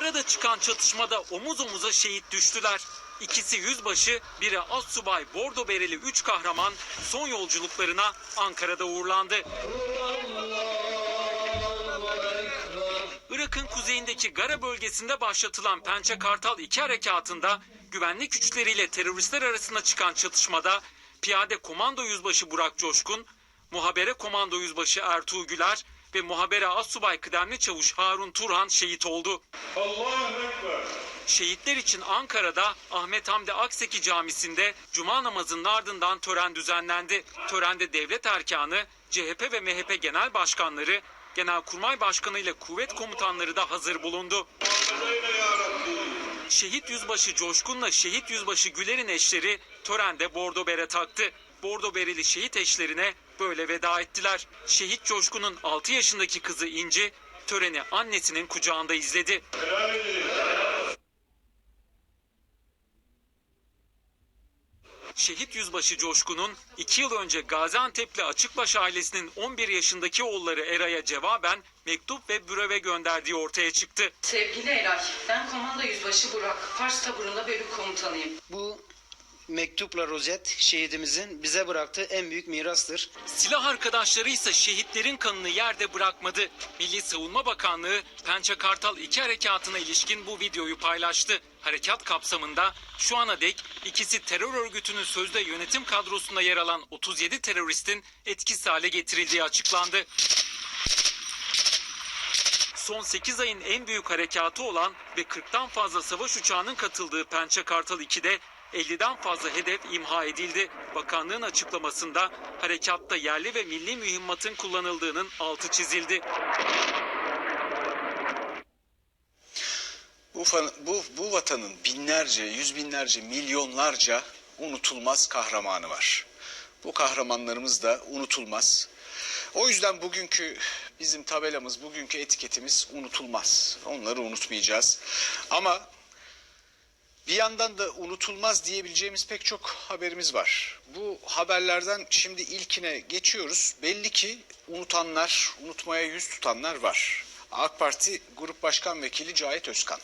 Ankara'da çıkan çatışmada omuz omuza şehit düştüler. İkisi yüzbaşı, biri astsubay bordo bereli 3 kahraman son yolculuklarına Ankara'da uğurlandı. Irak'ın kuzeyindeki Gara bölgesinde başlatılan Pençe Kartal 2 harekatında güvenlik güçleriyle teröristler arasında çıkan çatışmada piyade komando yüzbaşı Burak Coşkun, muhabere komando yüzbaşı Ertuğ Güler ve muhabere assubay kıdemli çavuş Harun Turhan şehit oldu. Şehitler için Ankara'da Ahmet Hamdi Akseki Camisi'nde Cuma namazının ardından tören düzenlendi. Törende devlet erkanı, CHP ve MHP genel başkanları, Genelkurmay Başkanı ile kuvvet komutanları da hazır bulundu. Şehit Yüzbaşı Coşkun'la Şehit Yüzbaşı Güler'in eşleri törende bordo bere taktı. Bordo bereli şehit eşlerine böyle veda ettiler. Şehit Coşkun'un 6 yaşındaki kızı İnci töreni annesinin kucağında izledi. Şehit Yüzbaşı Coşkun'un 2 yıl önce Gaziantep'li Açıkbaş ailesinin 11 yaşındaki oğulları Eray'a cevaben mektup ve büröve gönderdiği ortaya çıktı. Sevgili Eray, ben komando yüzbaşı Burak, Fars taburunda bölük komutanıyım. Bu mektupla rozet şehidimizin bize bıraktığı en büyük mirastır. Silah arkadaşları ise şehitlerin kanını yerde bırakmadı. Milli Savunma Bakanlığı Pençe Kartal 2 harekatına ilişkin bu videoyu paylaştı. Harekat kapsamında şu ana dek ikisi terör örgütünün sözde yönetim kadrosunda yer alan 37 teröristin etkisiz hale getirildiği açıklandı. Son 8 ayın en büyük harekatı olan ve 40'tan fazla savaş uçağının katıldığı Pençe Kartal 2'de 50'den fazla hedef imha edildi. Bakanlığın açıklamasında harekatta yerli ve milli mühimmatın kullanıldığının altı çizildi. Bu, bu, bu vatanın binlerce, yüz binlerce, milyonlarca unutulmaz kahramanı var. Bu kahramanlarımız da unutulmaz. O yüzden bugünkü bizim tabelamız, bugünkü etiketimiz unutulmaz. Onları unutmayacağız. Ama bir yandan da unutulmaz diyebileceğimiz pek çok haberimiz var. Bu haberlerden şimdi ilkine geçiyoruz. Belli ki unutanlar, unutmaya yüz tutanlar var. AK Parti Grup Başkan Vekili Cahit Özkan.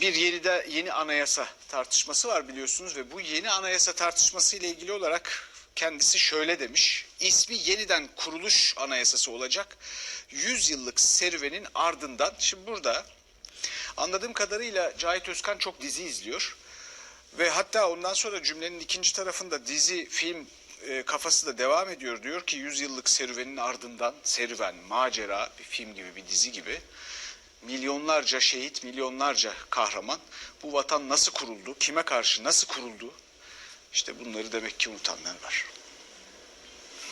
Bir yeni de yeni anayasa tartışması var biliyorsunuz ve bu yeni anayasa tartışması ile ilgili olarak kendisi şöyle demiş. İsmi yeniden kuruluş anayasası olacak. 100 yıllık serüvenin ardından şimdi burada Anladığım kadarıyla Cahit Özkan çok dizi izliyor. Ve hatta ondan sonra cümlenin ikinci tarafında dizi, film e, kafası da devam ediyor. Diyor ki 100 yıllık serüvenin ardından serüven, macera, bir film gibi, bir dizi gibi milyonlarca şehit, milyonlarca kahraman. Bu vatan nasıl kuruldu, kime karşı nasıl kuruldu? İşte bunları demek ki unutanlar var.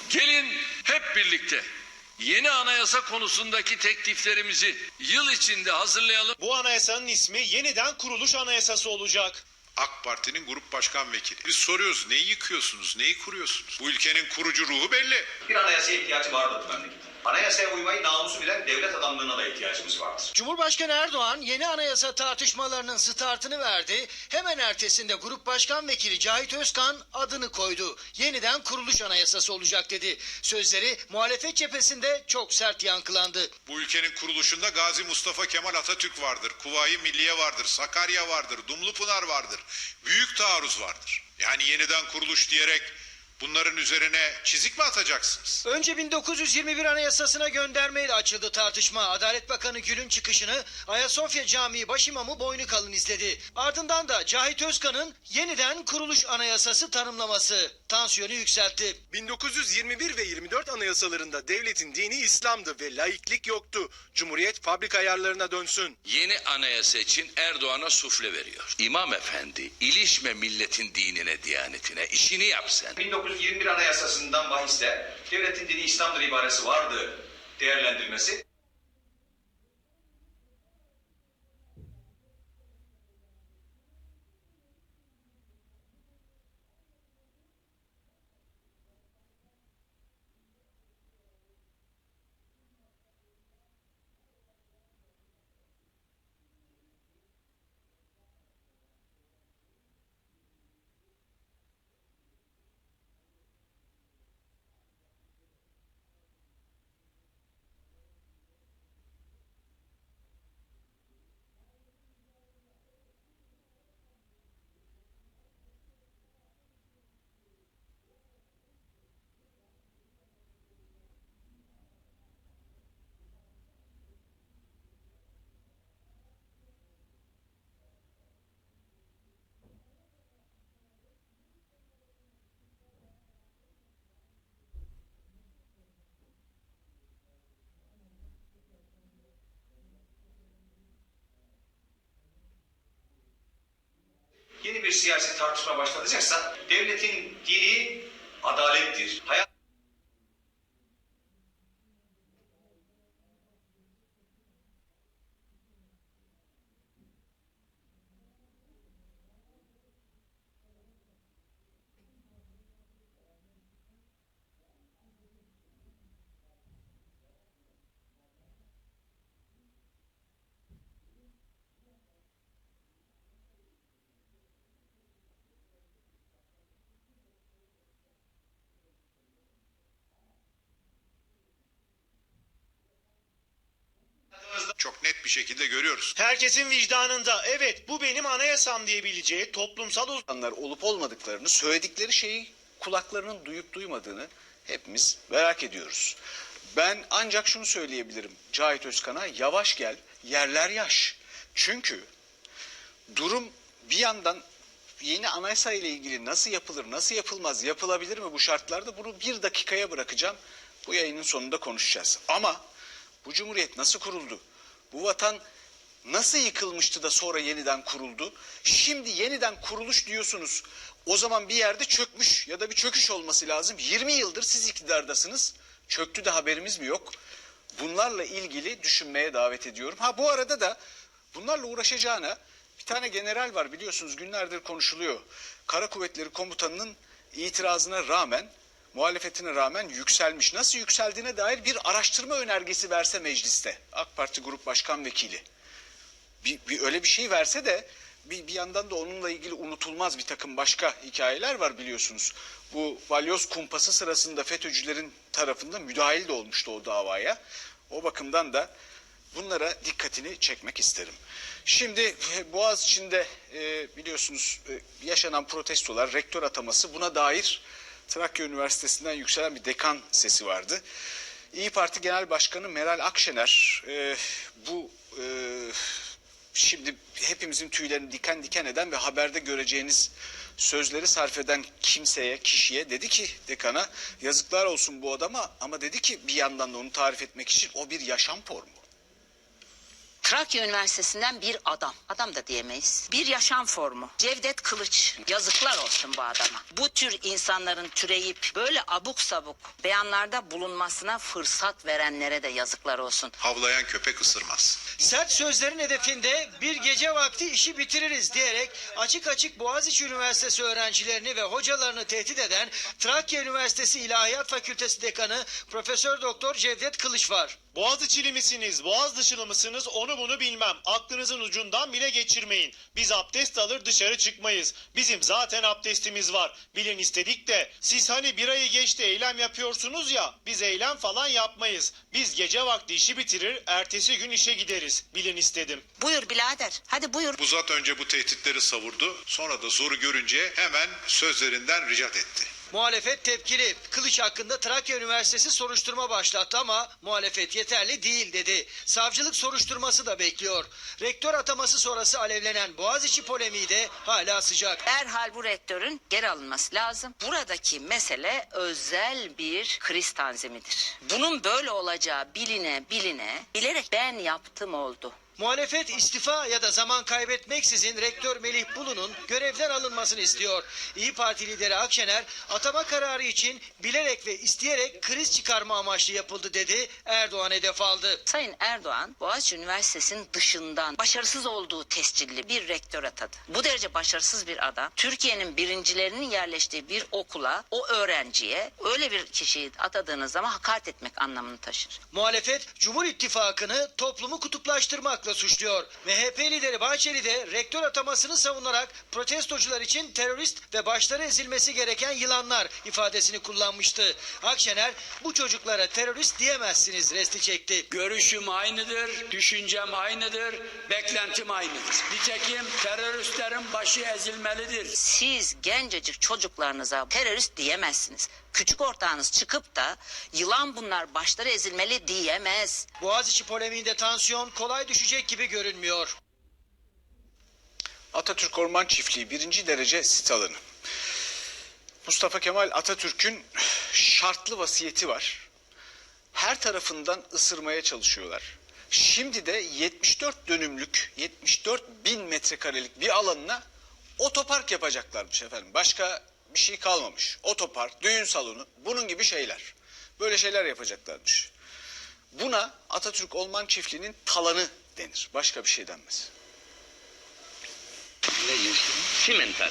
Gelin hep birlikte yeni anayasa konusundaki tekliflerimizi yıl içinde hazırlayalım. Bu anayasanın ismi yeniden kuruluş anayasası olacak. AK Parti'nin grup başkan vekili. Biz soruyoruz neyi yıkıyorsunuz, neyi kuruyorsunuz? Bu ülkenin kurucu ruhu belli. Bir anayasaya ihtiyacı vardır bu memleketin. Anayasaya uymayı namusu bilen devlet adamlığına da ihtiyacımız vardır. Cumhurbaşkanı Erdoğan yeni anayasa tartışmalarının startını verdi. Hemen ertesinde Grup Başkan Vekili Cahit Özkan adını koydu. Yeniden kuruluş anayasası olacak dedi. Sözleri muhalefet cephesinde çok sert yankılandı. Bu ülkenin kuruluşunda Gazi Mustafa Kemal Atatürk vardır, Kuvayi Milliye vardır, Sakarya vardır, Dumlupınar vardır. Büyük taarruz vardır. Yani yeniden kuruluş diyerek bunların üzerine çizik mi atacaksınız? Önce 1921 Anayasası'na göndermeyle açıldı tartışma. Adalet Bakanı Gül'ün çıkışını Ayasofya Camii başimamı boynu kalın izledi. Ardından da Cahit Özkan'ın yeniden kuruluş anayasası tanımlaması tansiyonu yükseltti. 1921 ve 24 anayasalarında devletin dini İslam'dı ve laiklik yoktu. Cumhuriyet fabrika ayarlarına dönsün. Yeni anayasa için Erdoğan'a sufle veriyor. İmam efendi ilişme milletin dinine diyanetine işini yap sen. 1921 anayasasından bahiste devletin dini İslam'dır ibaresi vardı değerlendirmesi bir siyasi tartışma başlatacaksa devletin dini adalettir. Hayat Çok net bir şekilde görüyoruz. Herkesin vicdanında evet bu benim anayasam diyebileceği toplumsal insanlar olup olmadıklarını, söyledikleri şeyi kulaklarının duyup duymadığını hepimiz merak ediyoruz. Ben ancak şunu söyleyebilirim Cahit Özkan'a yavaş gel yerler yaş. Çünkü durum bir yandan yeni anayasa ile ilgili nasıl yapılır, nasıl yapılmaz, yapılabilir mi bu şartlarda bunu bir dakikaya bırakacağım. Bu yayının sonunda konuşacağız. Ama bu cumhuriyet nasıl kuruldu? Bu vatan nasıl yıkılmıştı da sonra yeniden kuruldu? Şimdi yeniden kuruluş diyorsunuz. O zaman bir yerde çökmüş ya da bir çöküş olması lazım. 20 yıldır siz iktidardasınız. Çöktü de haberimiz mi yok? Bunlarla ilgili düşünmeye davet ediyorum. Ha bu arada da bunlarla uğraşacağına bir tane general var biliyorsunuz günlerdir konuşuluyor. Kara Kuvvetleri Komutanı'nın itirazına rağmen muhalefetine rağmen yükselmiş. Nasıl yükseldiğine dair bir araştırma önergesi verse mecliste. AK Parti Grup Başkan Vekili bir, bir öyle bir şey verse de bir, bir yandan da onunla ilgili unutulmaz bir takım başka hikayeler var biliyorsunuz. Bu balyoz kumpası sırasında FETÖ'cülerin tarafında müdahil de olmuştu o davaya. O bakımdan da bunlara dikkatini çekmek isterim. Şimdi e, Boğaz içinde biliyorsunuz e, yaşanan protestolar, rektör ataması buna dair Trakya Üniversitesi'nden yükselen bir dekan sesi vardı. İyi Parti Genel Başkanı Meral Akşener e, bu e, şimdi hepimizin tüylerini diken diken eden ve haberde göreceğiniz sözleri sarf eden kimseye, kişiye dedi ki dekana yazıklar olsun bu adama ama dedi ki bir yandan da onu tarif etmek için o bir yaşam formu. Trakya Üniversitesi'nden bir adam, adam da diyemeyiz. Bir yaşam formu. Cevdet Kılıç. Yazıklar olsun bu adama. Bu tür insanların türeyip böyle abuk sabuk beyanlarda bulunmasına fırsat verenlere de yazıklar olsun. Havlayan köpek ısırmaz. Sert sözlerin hedefinde bir gece vakti işi bitiririz diyerek açık açık Boğaziçi Üniversitesi öğrencilerini ve hocalarını tehdit eden Trakya Üniversitesi İlahiyat Fakültesi Dekanı Profesör Doktor Cevdet Kılıç var. Boğaziçi'li misiniz, boğaz dışılı mısınız onu bunu bilmem. Aklınızın ucundan bile geçirmeyin. Biz abdest alır dışarı çıkmayız. Bizim zaten abdestimiz var. Bilin istedik de siz hani bir ayı geçti eylem yapıyorsunuz ya biz eylem falan yapmayız. Biz gece vakti işi bitirir ertesi gün işe gideriz. Bilin istedim. Buyur birader. Hadi buyur. Bu zat önce bu tehditleri savurdu. Sonra da zoru görünce hemen sözlerinden ricat etti. Muhalefet tepkili. Kılıç hakkında Trakya Üniversitesi soruşturma başlattı ama muhalefet yeterli değil dedi. Savcılık soruşturması da bekliyor. Rektör ataması sonrası alevlenen Boğaziçi polemiği de hala sıcak. Derhal bu rektörün geri alınması lazım. Buradaki mesele özel bir kriz tanzimidir. Bunun böyle olacağı biline biline bilerek ben yaptım oldu. Muhalefet istifa ya da zaman kaybetmeksizin rektör Melih Bulu'nun görevden alınmasını istiyor. İyi Parti lideri Akşener atama kararı için bilerek ve isteyerek kriz çıkarma amaçlı yapıldı dedi. Erdoğan hedef aldı. Sayın Erdoğan Boğaziçi Üniversitesi'nin dışından başarısız olduğu tescilli bir rektör atadı. Bu derece başarısız bir adam Türkiye'nin birincilerinin yerleştiği bir okula o öğrenciye öyle bir kişiyi atadığınız zaman hakaret etmek anlamını taşır. Muhalefet Cumhur İttifakı'nı toplumu kutuplaştırmakla suçluyor. MHP lideri Bahçeli de rektör atamasını savunarak protestocular için terörist ve başları ezilmesi gereken yılanlar ifadesini kullanmıştı. Akşener bu çocuklara terörist diyemezsiniz resti çekti. Görüşüm aynıdır, düşüncem aynıdır, beklentim aynıdır. Nitekim teröristlerin başı ezilmelidir. Siz gencecik çocuklarınıza terörist diyemezsiniz. Küçük ortağınız çıkıp da yılan bunlar başları ezilmeli diyemez. Boğaziçi polemiğinde tansiyon kolay düşecek gibi görünmüyor. Atatürk Orman Çiftliği birinci derece sit alanı. Mustafa Kemal Atatürk'ün şartlı vasiyeti var. Her tarafından ısırmaya çalışıyorlar. Şimdi de 74 dönümlük, 74 bin metrekarelik bir alanına Otopark yapacaklarmış efendim. Başka bir şey kalmamış. Otopark, düğün salonu, bunun gibi şeyler. Böyle şeyler yapacaklarmış. Buna Atatürk Orman Çiftliği'nin talanı denir. Başka bir şey denmez. Simental.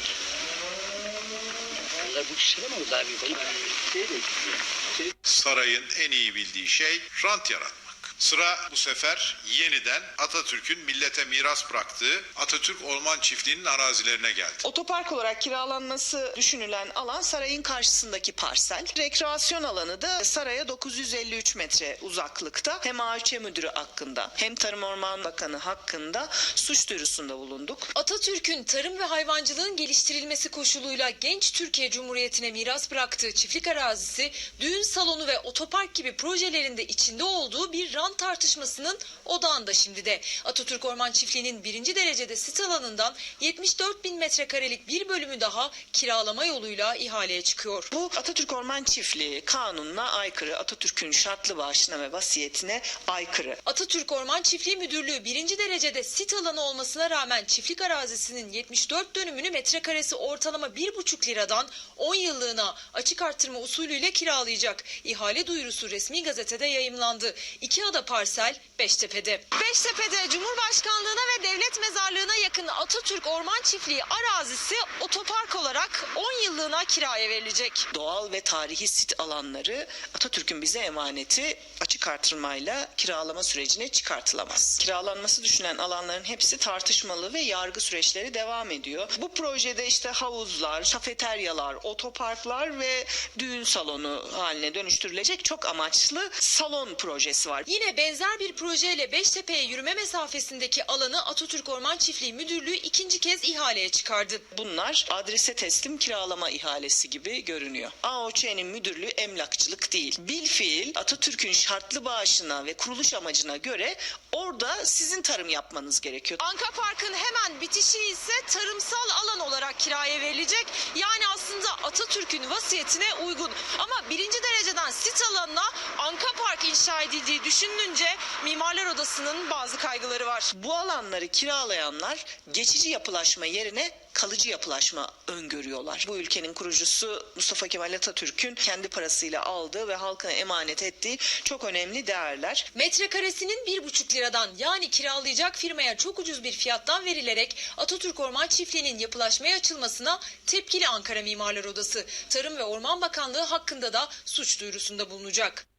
Sarayın en iyi bildiği şey rant yaratmak. Sıra bu sefer yeniden Atatürk'ün millete miras bıraktığı Atatürk Orman Çiftliği'nin arazilerine geldi. Otopark olarak kiralanması düşünülen alan sarayın karşısındaki parsel. Rekreasyon alanı da saraya 953 metre uzaklıkta. Hem AÖÇ müdürü hakkında hem Tarım Orman Bakanı hakkında suç duyurusunda bulunduk. Atatürk'ün tarım ve hayvancılığın geliştirilmesi koşuluyla genç Türkiye Cumhuriyeti'ne miras bıraktığı çiftlik arazisi, düğün salonu ve otopark gibi projelerinde içinde olduğu bir rant tartışmasının odağında şimdi de. Atatürk Orman Çiftliği'nin birinci derecede sit alanından 74 bin metrekarelik bir bölümü daha kiralama yoluyla ihaleye çıkıyor. Bu Atatürk Orman Çiftliği kanununa aykırı, Atatürk'ün şartlı bağışına ve vasiyetine aykırı. Atatürk Orman Çiftliği Müdürlüğü birinci derecede sit alanı olmasına rağmen çiftlik arazisinin 74 dönümünü metrekaresi ortalama 1,5 liradan 10 yıllığına açık arttırma usulüyle kiralayacak. İhale duyurusu resmi gazetede yayımlandı. İki ada parsel Beştepe'de. Beştepe'de Cumhurbaşkanlığına ve Devlet Mezarlığı'na yakın Atatürk Orman Çiftliği arazisi otopark olarak 10 yıllığına kiraya verilecek. Doğal ve tarihi sit alanları Atatürk'ün bize emaneti açık artırmayla kiralama sürecine çıkartılamaz. Kiralanması düşünen alanların hepsi tartışmalı ve yargı süreçleri devam ediyor. Bu projede işte havuzlar, kafeteryalar, otoparklar ve düğün salonu haline dönüştürülecek çok amaçlı salon projesi var. Yine benzer bir projeyle Beştepe'ye yürüme mesafesindeki alanı Atatürk Orman Çiftliği Müdürlüğü ikinci kez ihaleye çıkardı. Bunlar adrese teslim kiralama ihalesi gibi görünüyor. AOÇ'nin müdürlüğü emlakçılık değil. Bilfiil Atatürk'ün şartlı bağışına ve kuruluş amacına göre orada sizin tarım yapmanız gerekiyor. Anka Park'ın hemen bitişi ise tarımsal alan olarak kiraya verilecek. Yani aslında Atatürk'ün vasiyetine uygun. Ama birinci dereceden sit alanına Anka Park inşa edildiği düşünülünce Mimarlar Odası'nın bazı kaygıları var. Bu alanları kiralayanlar geçici yapılaşma yerine kalıcı yapılaşma öngörüyorlar. Bu ülkenin kurucusu Mustafa Kemal Atatürk'ün kendi parasıyla aldığı ve halkına emanet ettiği çok önemli değerler. Metrekaresinin bir buçuk liradan yani kiralayacak firmaya çok ucuz bir fiyattan verilerek Atatürk Orman Çiftliği'nin yapılaşmaya açılmasına tepkili Ankara Mimarlar Odası. Tarım ve Orman Bakanlığı hakkında da suç duyurusunda bulunacak.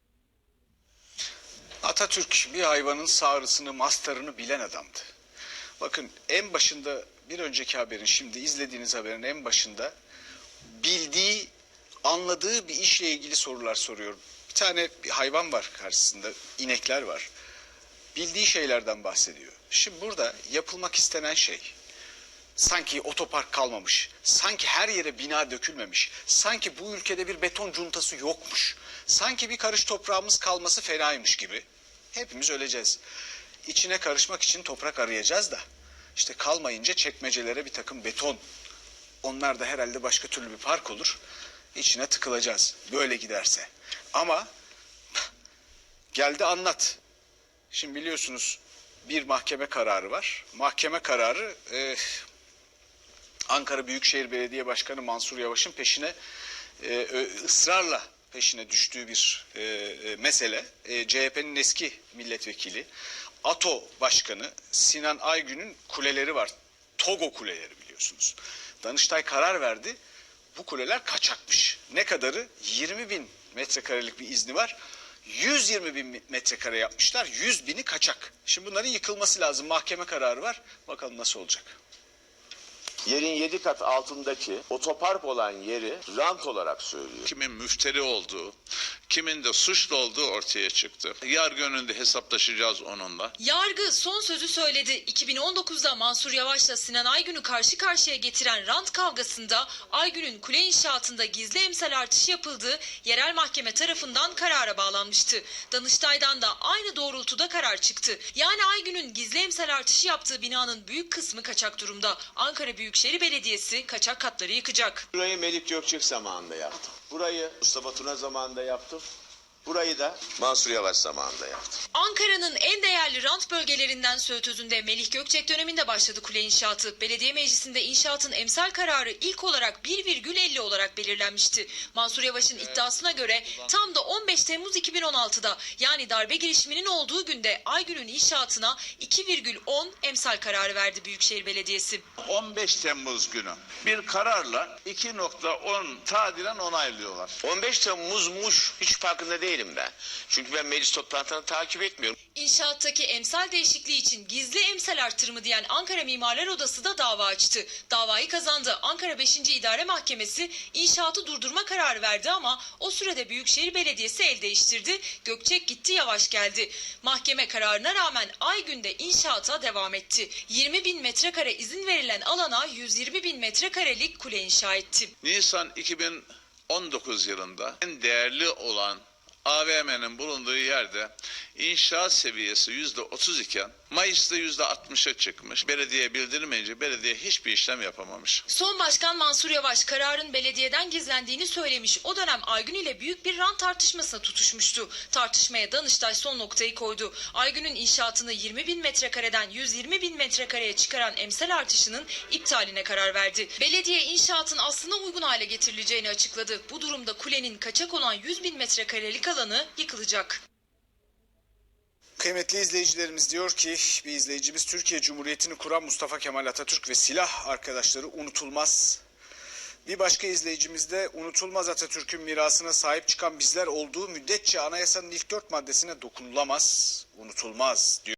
Atatürk bir hayvanın sağrısını, mastarını bilen adamdı. Bakın en başında bir önceki haberin şimdi izlediğiniz haberin en başında bildiği, anladığı bir işle ilgili sorular soruyor. Bir tane bir hayvan var karşısında, inekler var. Bildiği şeylerden bahsediyor. Şimdi burada yapılmak istenen şey sanki otopark kalmamış, sanki her yere bina dökülmemiş, sanki bu ülkede bir beton cuntası yokmuş, sanki bir karış toprağımız kalması fenaymış gibi. Hepimiz öleceğiz. İçine karışmak için toprak arayacağız da. işte kalmayınca çekmecelere bir takım beton. Onlar da herhalde başka türlü bir park olur. İçine tıkılacağız. Böyle giderse. Ama geldi anlat. Şimdi biliyorsunuz bir mahkeme kararı var. Mahkeme kararı e, Ankara Büyükşehir Belediye Başkanı Mansur Yavaş'ın peşine e, ısrarla peşine düştüğü bir e, e, mesele. E, CHP'nin eski milletvekili ATO Başkanı Sinan Aygün'ün kuleleri var. Togo kuleleri biliyorsunuz. Danıştay karar verdi. Bu kuleler kaçakmış. Ne kadarı? 20 bin metrekarelik bir izni var. 120 bin metrekare yapmışlar. 100 bini kaçak. Şimdi bunların yıkılması lazım. Mahkeme kararı var. Bakalım nasıl olacak. Yerin yedi kat altındaki otopark olan yeri rant olarak söylüyor. Kimin müfteri olduğu, kimin de suçlu olduğu ortaya çıktı. Yargı önünde hesaplaşacağız onunla. Yargı son sözü söyledi. 2019'da Mansur Yavaş'la Sinan Aygün'ü karşı karşıya getiren rant kavgasında Aygün'ün kule inşaatında gizli emsal artışı yapıldığı yerel mahkeme tarafından karara bağlanmıştı. Danıştay'dan da aynı doğrultuda karar çıktı. Yani Aygün'ün gizli emsal artışı yaptığı binanın büyük kısmı kaçak durumda. Ankara Büyükşehir Belediyesi kaçak katları yıkacak. Burayı Melik Gökçek zamanında yaptım. Burayı Mustafa Tuna zamanında yaptım. Burayı da Mansur Yavaş zamanında yaptı. Ankara'nın en değerli rant bölgelerinden Söğütözü'nde Melih Gökçek döneminde başladı kule inşaatı. Belediye meclisinde inşaatın emsal kararı ilk olarak 1,50 olarak belirlenmişti. Mansur Yavaş'ın iddiasına göre tam da 15 Temmuz 2016'da yani darbe girişiminin olduğu günde Aygül'ün inşaatına 2,10 emsal kararı verdi Büyükşehir Belediyesi. 15 Temmuz günü bir kararla 2.10 tadilen onaylıyorlar. 15 Temmuz'muş hiç farkında değilim ben. Çünkü ben meclis toplantılarını takip etmiyorum. İnşaattaki emsal değişikliği için gizli emsal artırımı diyen Ankara Mimarlar Odası da dava açtı. Davayı kazandı. Ankara 5. İdare Mahkemesi inşaatı durdurma kararı verdi ama o sürede Büyükşehir Belediyesi el değiştirdi. Gökçek gitti yavaş geldi. Mahkeme kararına rağmen Aygün'de inşaata devam etti. 20 bin metrekare izin verilen alana 120 bin metrekarelik kule inşa etti. Nisan 2019 yılında en değerli olan AVM'nin bulunduğu yerde inşaat seviyesi %30 iken Mayıs'ta %60'a çıkmış. Belediye bildirmeyince belediye hiçbir işlem yapamamış. Son Başkan Mansur Yavaş kararın belediyeden gizlendiğini söylemiş. O dönem Aygün ile büyük bir rant tartışmasına tutuşmuştu. Tartışmaya Danıştay son noktayı koydu. Aygün'ün inşaatını 20 bin metrekareden 120 bin metrekareye çıkaran emsal artışının iptaline karar verdi. Belediye inşaatın aslına uygun hale getirileceğini açıkladı. Bu durumda kulenin kaçak olan 100 bin metrekarelik alanı yıkılacak. Kıymetli izleyicilerimiz diyor ki bir izleyicimiz Türkiye Cumhuriyeti'ni kuran Mustafa Kemal Atatürk ve silah arkadaşları unutulmaz. Bir başka izleyicimiz de unutulmaz Atatürk'ün mirasına sahip çıkan bizler olduğu müddetçe anayasanın ilk dört maddesine dokunulamaz, unutulmaz diyor.